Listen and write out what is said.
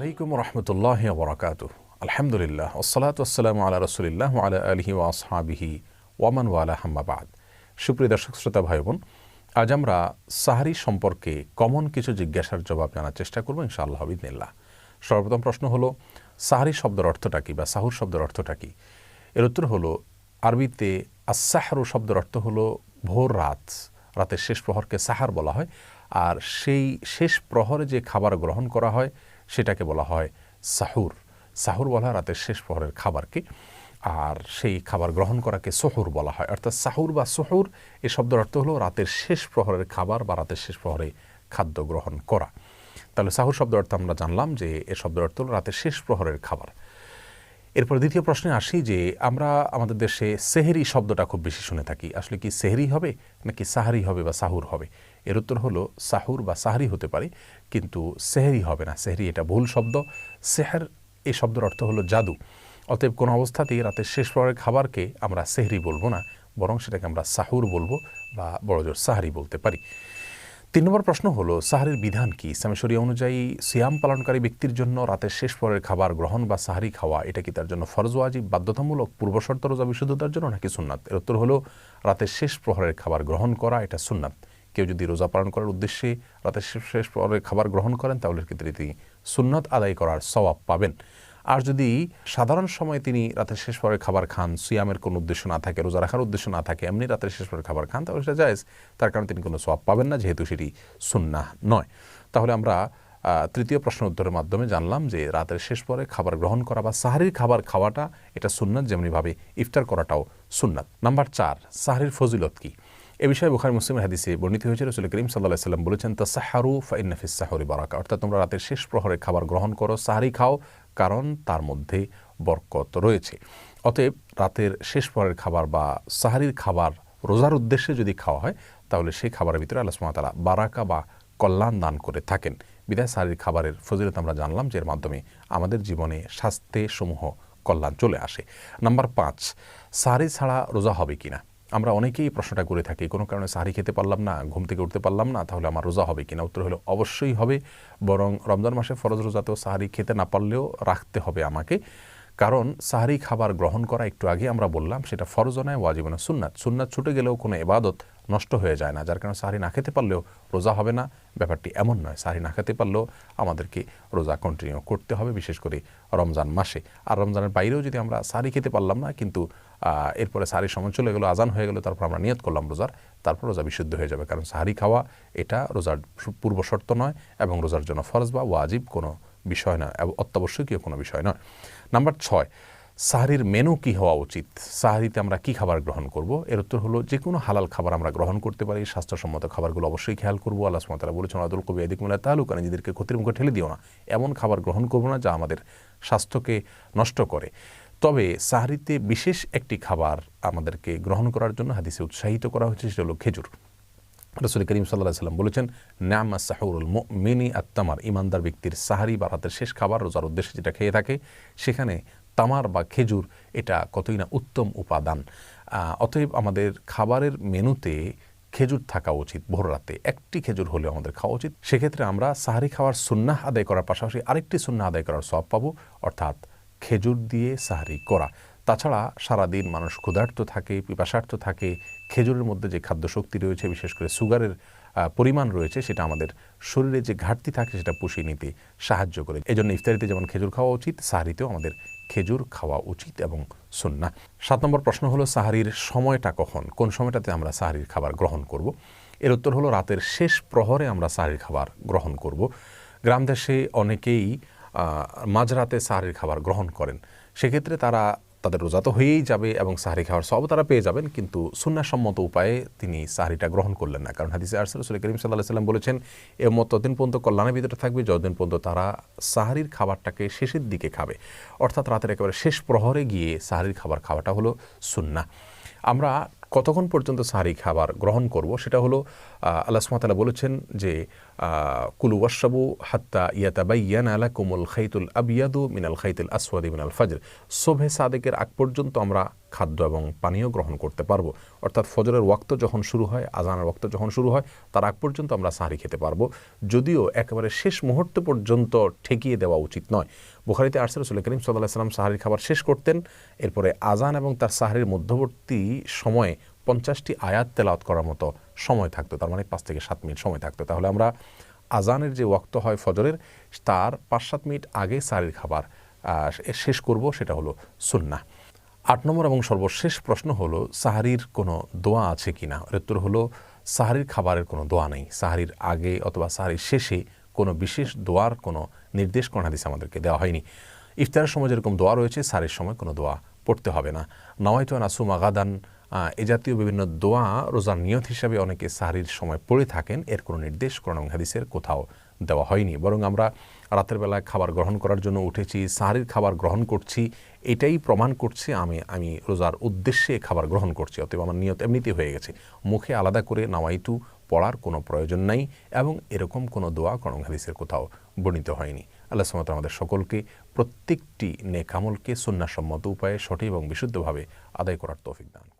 আলাইকুম রহমতুল্লাহ বরাকাত আলহামদুলিল্লাহ ওসলাত আসসালাম আলা রসুলিল্লাহ আলা আলহি ও আসহাবিহি ওয়ামান ওয়ালা হাম্মাবাদ সুপ্রিয় দর্শক, শ্রোতা ভাই বোন আজ আমরা সাহারি সম্পর্কে কমন কিছু জিজ্ঞাসার জবাব জানার চেষ্টা করব ইনশাআল্লাহ বিদিনিল্লাহ সর্বপ্রথম প্রশ্ন হলো, সাহারি শব্দের অর্থটা কী বা সাহুর শব্দের অর্থটা কী? এর উত্তর হলো, আরবিতে আসাহারু শব্দের অর্থ হলো ভোর রাত, রাতের শেষ প্রহরকে সাহার বলা হয়। আর সেই শেষ প্রহরে যে খাবার গ্রহণ করা হয় সেটাকে বলা হয় সাহুর। সাহুর বলা রাতের শেষ প্রহরের খাবারকে আর সেই খাবার গ্রহণ করাকে সহুর বলা হয়। অর্থাৎ সাহুর বা সহুর এ শব্দের অর্থ হলো রাতের শেষ প্রহরের খাবার বা রাতের শেষ প্রহরে খাদ্য গ্রহণ করা। তাহলে সাহুর শব্দ অর্থ আমরা জানলাম যে এ শব্দের অর্থ হলো রাতের শেষ প্রহরের খাবার। এরপর দ্বিতীয় প্রশ্নে আসি যে আমরা আমাদের দেশে সেহেরি শব্দটা খুব বেশি শুনে থাকি। আসলে কি সেহেরি হবে নাকি সাহারি হবে বা সাহুর হবে? এর উত্তর হলো সাহুর বা সাহারি হতে পারে, কিন্তু সেহেরি হবে না। সেহেরি এটা ভুল শব্দ। সেহের এই শব্দের অর্থ হলো জাদু। অতএব কোনো অবস্থাতেই রাতের শেষ পরের খাবারকে আমরা সেহরি বলব না, বরং সেটাকে আমরা সাহুর বলব বা বড়জোর সাহারি বলতে পারি। তিন নম্বর প্রশ্ন হলো, সাহারির বিধান কি? ইসলামী অনুযায়ী সিয়াম পালনকারী ব্যক্তির জন্য রাতের শেষ পরের খাবার গ্রহণ বা সাহারি খাওয়া, এটা কি তার জন্য ফরজ, ওয়াজিব, বাধ্যতামূলক, পূর্বশর্ত রোজা বিশুদ্ধতার জন্য নাকি সুন্নাত? এর উত্তর হলো, রাতের শেষ প্রহরের খাবার গ্রহণ করা, এটা সুন্নাত। কেউ যদি রোজা পালন করার উদ্দেশ্যে রাতের শেষ প্রহরের খাবার গ্রহণ করেন, তাহলে ক্ষেত্রে তিনি সুন্নত আদায় করার স্বভাব পাবেন। আর যদি সাধারণ সময় তিনি রাতের শেষ পরে খাবার খান, সিয়ামের কোনো উদ্দেশ্য না থাকে, রোজা রাখার উদ্দেশ্য না থাকে, এমনি রাতের শেষ পরে খাবার খান, তাহলে সেটা যায় তার কারণে তিনি কোনো সব পাবেন না, যেহেতু সেটি সুন্না নয়। তাহলে আমরা তৃতীয় প্রশ্ন উত্তরের মাধ্যমে জানলাম যে রাতের শেষ পরে খাবার গ্রহণ করা বা সাহারির খাবার খাওয়াটা এটা সুন্নাত, যেমনিভাবে ইফতার করাটাও সুন্নাত। নাম্বার চার, সাহারির ফজিলত কী? এ বিষয়ে বুখারি মুসলিমের হাদিসে বর্ণিত হয়েছে, রসুল করিম সাল্লাহ সাল্লাম বলেছেন তা সাহারু ফাইনাফিস সাহরি বারাকা। অর্থাৎ তোমরা রাতের শেষ প্রহরে খাবার গ্রহণ করো, সাহারি খাও, কারণ তার মধ্যে বরকত রয়েছে। অতএব রাতের শেষ পরের খাবার বা সাহারির খাবার রোজার উদ্দেশ্যে যদি খাওয়া হয়, তাহলে সেই খাবারের ভিতরে আল্লাহ সুমাতালা বারাকা বা কল্যাণ দান করে থাকেন। বিদায় সাহারির খাবারের ফজিলত আমরা জানলাম যে এর মাধ্যমে আমাদের জীবনে স্বাস্থ্যে সমূহ কল্যাণ চলে আসে। নাম্বার পাঁচ, সাহারি ছাড়া রোজা হবে কিনা? আমরা অনেকেই প্রশ্নটা করে থাকি। কোনো কারণে সাহারি খেতে পারলাম না, ঘুম থেকে উঠতে পারলাম না, তাহলে আমার রোজা হবে কিনা? উত্তর হলো, অবশ্যই হবে। বরং রমজান মাসে ফরজ রোজাতেও সাহারি খেতে না পারলেও রাখতে হবে আমাকে। কারণ সাহারি খাবার গ্রহণ করা একটু আগে আমরা বললাম, সেটা ফরজ নয় ওয়াজিব না সুন্নাত। সুন্নাত ছুটে গেলেও কোনো এবাদত নষ্ট হয়ে যায় না, যার কারণে সাহারি না খেতে পারলেও রোজা হবে না। ব্যাপারটি এমন নয়, সাহারি না খেতে পারলেও আমাদেরকে রোজা কন্টিনিউ করতে হবে, বিশেষ করে রমজান মাসে। আর রমজানের বাইরেও যদি আমরা সাহারি খেতে পারলাম না, কিন্তু এরপরে সাহারির সময় চলে গেলো, আজান হয়ে গেলো, তারপর আমরা নিয়ত করলাম রোজার, তারপর রোজা বিশুদ্ধ হয়ে যাবে। কারণ সাহারি খাওয়া এটা রোজার পূর্ব শর্ত নয় এবং রোজার জন্য ফরজ বা ওয়াজিব কোনো বিষয় নয়, অত্যাবশ্যকীয় কোনো বিষয় নয়। নাম্বার ছয় সাহারির মেনু কি হওয়া উচিত? সাহারিতে আমরা কি খাবার গ্রহণ করব? এর উত্তর হলো যে কোনো হালাল খাবার আমরা গ্রহণ করতে পারি। স্বাস্থ্যসম্মত খাবারগুলো অবশ্যই খেয়াল করব। আল্লাহ সুমতারা বলেছেন আদুল কবি এদিক মিলা তালুকা নিজেদেরকে ক্ষতির মুখে ঠেলে দিও না। এমন খাবার গ্রহণ করব না যা আমাদের স্বাস্থ্যকে নষ্ট করে। তবে সাহারিতে বিশেষ একটি খাবার আমাদেরকে গ্রহণ করার জন্য হাদিসে উৎসাহিত করা হয়েছে, সেটা হলো খেজুর। রসুল করিম সাল্লাহ সাল্লাম বলেছেন ন্যামা সাহুরুল মিনি আত্মামার ইমানদার ব্যক্তির সাহারি বা রাতের শেষ খাবার রোজার উদ্দেশ্যে যেটা খেয়ে থাকে, সেখানে তামার বা খেজুর, এটা কতই না উত্তম উপাদান। অতএব আমাদের খাবারের মেনুতে খেজুর থাকা উচিত ভোর রাতে। একটি খেজুর হলে আমাদের খাওয়া উচিত। সেক্ষেত্রে আমরা সাহারি খাওয়ার সুন্নাহ আদায় করার পাশাপাশি আরেকটি সুন্নাহ আদায় করার সব পাবো, অর্থাৎ খেজুর দিয়ে সাহারি করা। তাছাড়া সারাদিন মানুষ ক্ষুধার্ত থাকে পিপাসার্থ থাকে, খেজুরের মধ্যে যে খাদ্য শক্তি রয়েছে, বিশেষ করে সুগারের পরিমাণ রয়েছে, সেটা আমাদের শরীরে যে ঘাটতি থাকে সেটা পুষিয়ে নিতে সাহায্য করে। এই জন্য ইফতারিতে যেমন খেজুর খাওয়া উচিত, সাহারিতেও আমাদের খেজুর খাওয়া উচিত এবং সন্না সাত নম্বর প্রশ্ন হলো, সাহারির সময়টা কখন? কোন সময়টাতে আমরা সাহারির খাবার গ্রহণ করব? এর উত্তর হলো, রাতের শেষ প্রহরে আমরা সাহারির খাবার গ্রহণ করব। গ্রাম দেশে অনেকেই মাঝরাতে সাহারির খাবার গ্রহণ করেন। সেক্ষেত্রে তারা তাদের রোজা তো হয়েই যাবে এবং সাহারি খাওয়ার সব তারা পেয়ে যাবেন, কিন্তু সুন্নাসম্মত উপায়ে তিনি সাহারিটা গ্রহণ করলেন না। কারণ হাদিসে আরসুল রসুল করিম সাল্লাহ সাল্লাম বলেছেন, এ মত ততদিন পর্যন্ত কল্যাণের ভিতরে থাকবে, যতদিন পর্যন্ত তারা সাহারির খাবারটাকে শেষের দিকে খাবে। অর্থাৎ রাতের একেবারে শেষ প্রহরে গিয়ে সাহারির খাবার খাওয়াটা হলো সুন্না আমরা কতক্ষণ পর্যন্ত সাহারি খাবার গ্রহণ করব সেটা হলো আল্লাহ সুমাতালা বলেছেন যে কুলু ওয়াসাবু হাত্তা ইয়াতাবাইয়ান আলা কুমুল খাইতুল আবিয়াদু মিনাল খাইতুল আসওয়াদি মিনাল ফাজর। সোভে সাদেকের আগ পর্যন্ত আমরা খাদ্য এবং পানীয় গ্রহণ করতে পারব। অর্থাৎ ফজরের ওয়াক্ত যখন শুরু হয়, আজানের ওয়াক্ত যখন শুরু হয়, তার আগ পর্যন্ত আমরা সাহারি খেতে পারব। যদিও একেবারে শেষ মুহূর্ত পর্যন্ত ঠেকিয়ে দেওয়া উচিত নয়। বুখারিতে আরসে রসুল করিম সাল্লাহ সাল্লাম সাহারির খাবার শেষ করতেন। এরপরে আজান এবং তার সাহারির মধ্যবর্তী সময়ে পঞ্চাশটি আয়াত তেলাওয়াত করার মতো সময় থাকতো। তার মানে পাঁচ থেকে সাত মিনিট সময় থাকতো। তাহলে আমরা আজানের যে ওয়াক্ত হয় ফজরের, তার পাঁচ সাত মিনিট আগে সাহারির খাবার শেষ করব, সেটা হলো সুন্না আট নম্বর এবং সর্বশেষ প্রশ্ন হলো, সাহারির কোনো দোয়া আছে কিনা? এর উত্তর হলো, সাহারির খাবারের কোনো দোয়া নেই। সাহারির আগে অথবা সাহারির শেষে কোনো বিশেষ দোয়ার কোনো নির্দেশ, কোন হাদিসে আমাদেরকে দেওয়া হয়নি। ইফতারের সময় যেরকম দোয়া রয়েছে, সাহারির সময় কোনো দোয়া পড়তে হবে না। নওয়াইতো নাসুম আগাদান এ জাতীয় বিভিন্ন দোয়া রোজার নিয়ত হিসাবে অনেকে সাহারির সময় পড়ে থাকেন। এর কোনো নির্দেশ, কোরআন হাদিসের কোথাও দেওয়া হয়নি। বরং আমরা রাতের বেলায় খাবার গ্রহণ করার জন্য উঠেছি, সাহারির খাবার গ্রহণ করছি, এটাই প্রমাণ করছে আমি আমি রোজার উদ্দেশ্যে খাবার গ্রহণ করছি, অতএব আমার নিয়ত এমনিতেই হয়ে গেছে। মুখে আলাদা করে নাওয়াইতু পড়ার কোনো প্রয়োজন নাই এবং এরকম কোনো দোয়া কোরআন হাদিসের কোথাও বর্ণিত হয়নি। আল্লাহ সামত আমাদের সকলকে প্রত্যেকটি নেকামলকে সুন্নাসম্মত উপায়ে সঠিক এবং বিশুদ্ধভাবে আদায় করার তৌফিক দান।